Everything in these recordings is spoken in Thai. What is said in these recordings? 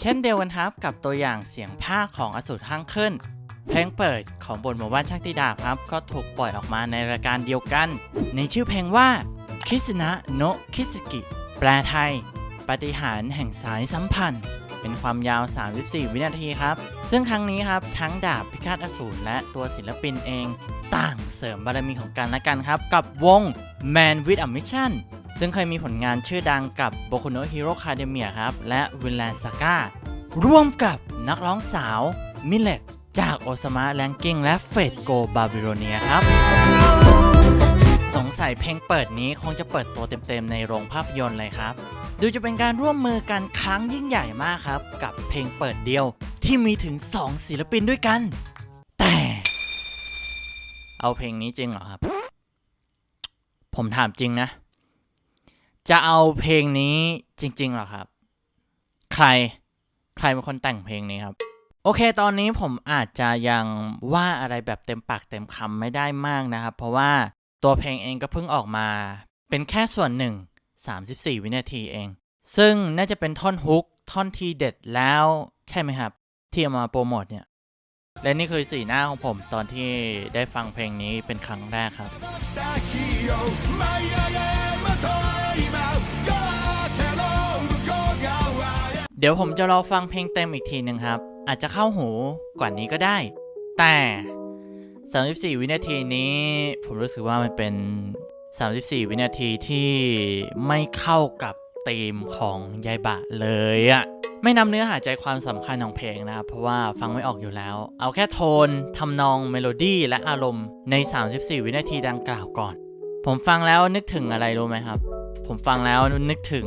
เช่นเดียวกันครับกับตัวอย่างเสียงผ้าของอสูรห้างขึ้น เพลงเปิดของบทหมู่บ้านชักติดาครับ ก็ถูกปล่อยออกมาในรายการเดียวกัน ในชื่อเพลงว่าคิสนะโนคิสกิ แปลไทย ปฏิหารแห่งสายสัมพันธ์ เป็นความยาว 34 วินาทีครับ ซึ่งครั้งนี้ครับ ทั้งดาบพิฆาตอสูรและตัวศิลปินเอง ต่างเสริมบารมีของกันและกันครับ กับวง Man with a Mission ซึ่งเคยมีผลงานชื่อดังกับโบคอน no Hero คาเดเมียครับ และวิลเลนส Saga ร่วมกับนักร้องสาวมิเลตจากโอซามะแลงกิ้งและเฟดโกบาบิโลเนียครับ สงสัยเพลงเปิดนี้คงจะเปิดตัวเต็มๆในโรงภาพยนตร์เลยครับ ดูจะเป็นการร่วมมือกันครั้งยิ่งใหญ่มากครับ กับเพลงเปิดเดียวที่มีถึง 2 ศิลปินด้วยกัน แต่ เอาเพลงนี้จริงเหรอครับ ผมถามจริงนะ จะเอาเพลงนี้จริงๆหรอครับ ใครใครเป็นคนแต่งเพลงนี้ครับ โอเค ตอนนี้ผมอาจจะยังว่าอะไรแบบเต็มปากเต็มคำไม่ได้มากนะครับ เพราะว่าตัวเพลงเองก็เพิ่งออกมา เป็นแค่ส่วนหนึ่ง 34 วินาทีเอง ซึ่งน่าจะเป็นท่อนฮุกท่อนทีเด็ดแล้วใช่ไหมครับ ที่เอามาโปรโมทเนี่ย และนี่คือสีหน้าของผมตอนที่ได้ฟังเพลงนี้เป็นครั้งแรกครับ เดี๋ยวผมจะรอฟังเพลงเต็มอีกทีหนึ่งครับ อาจจะเข้าหูกว่านี้ก็ได้ แต่ 34 วินาทีนี้ ผมรู้สึกว่ามันเป็น 34 วินาทีที่ไม่เข้ากับธีมของยายบะเลยอะไม่นำเนื้อหาใจความสำคัญของเพลงนะครับเพราะว่าฟังไม่ออกอยู่แล้ว เอาแค่โทนทำนองเมโลดี้และอารมณ์ใน 34 วินาทีดังกล่าวก่อน ผมฟังแล้วนึกถึงอะไรรู้ไหมครับ ผมฟังแล้วนึกถึง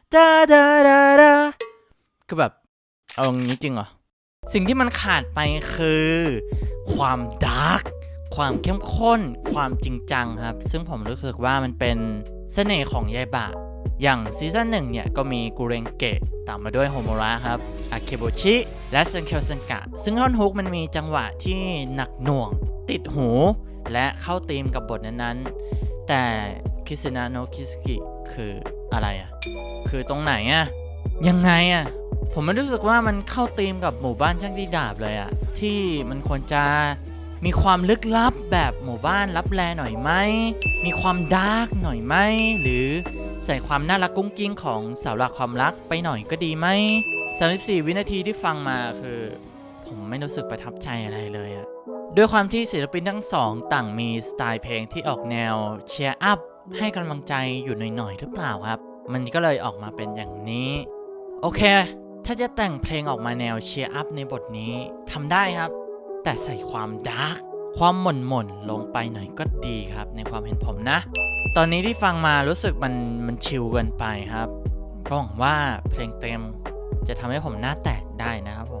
ดาดาดาดาคือแบบ เอาอย่างนี้จริงเหรอ สิ่งที่มันขาดไปคือ ความดาร์กความเข้มข้น ความจริงจังครับ ซึ่งผมรู้สึกว่ามันเป็นเสน่ห์ของยายบะ อย่างซีซั่นหนึ่งเนี่ย ก็มีกูเรงเกะตามมาด้วยโฮโมระครับ อาเคโบชิ และเซนเคลเซนกะ ซึ่งท่อนฮุกมันมีจังหวะที่หนักหน่วง ติดหู และเข้าธีมกับบทนั้นๆ แต่คิสนาโนคิสกิคืออะไรอะ คือตรงไหนอะยังไงอะผมไม่รู้สึกว่ามันเข้าธีมกับหมู่บ้านช่างดีดาบเลยอะที่มันควรจะมีความลึกลับแบบหมู่บ้านลับแลหน่อยไหม มีความดาร์กหน่อยไหม หรือใส่ความน่ารักกุ้งกิ้งของสาหลักความรักไปหน่อยก็ดีไหม34 วินาทีที่ฟังมาคือ ผมไม่รู้สึกประทับใจอะไรเลยอะด้วยความที่ศิลปินทั้งสองต่างมีสไตล์เพลงที่ออกแนวเชียร์อัพให้กำลังใจอยู่หน่อยๆหรือเปล่าครับ มันก็เลยออกมาเป็นอย่างนี้ โอเค ถ้าจะแต่งเพลงออกมาแนวเชียร์อัพในบทนี้ทำได้ครับ แต่ใส่ความดาร์กความหม่นหม่นๆลงไปหน่อยก็ดีครับ ในความเห็นผมนะ ตอนนี้ที่ฟังมารู้สึกมันมันชิลเกินไปครับก็หวังว่าเพลงเต็มจะทำให้ผมหน้าแตกได้นะครับผม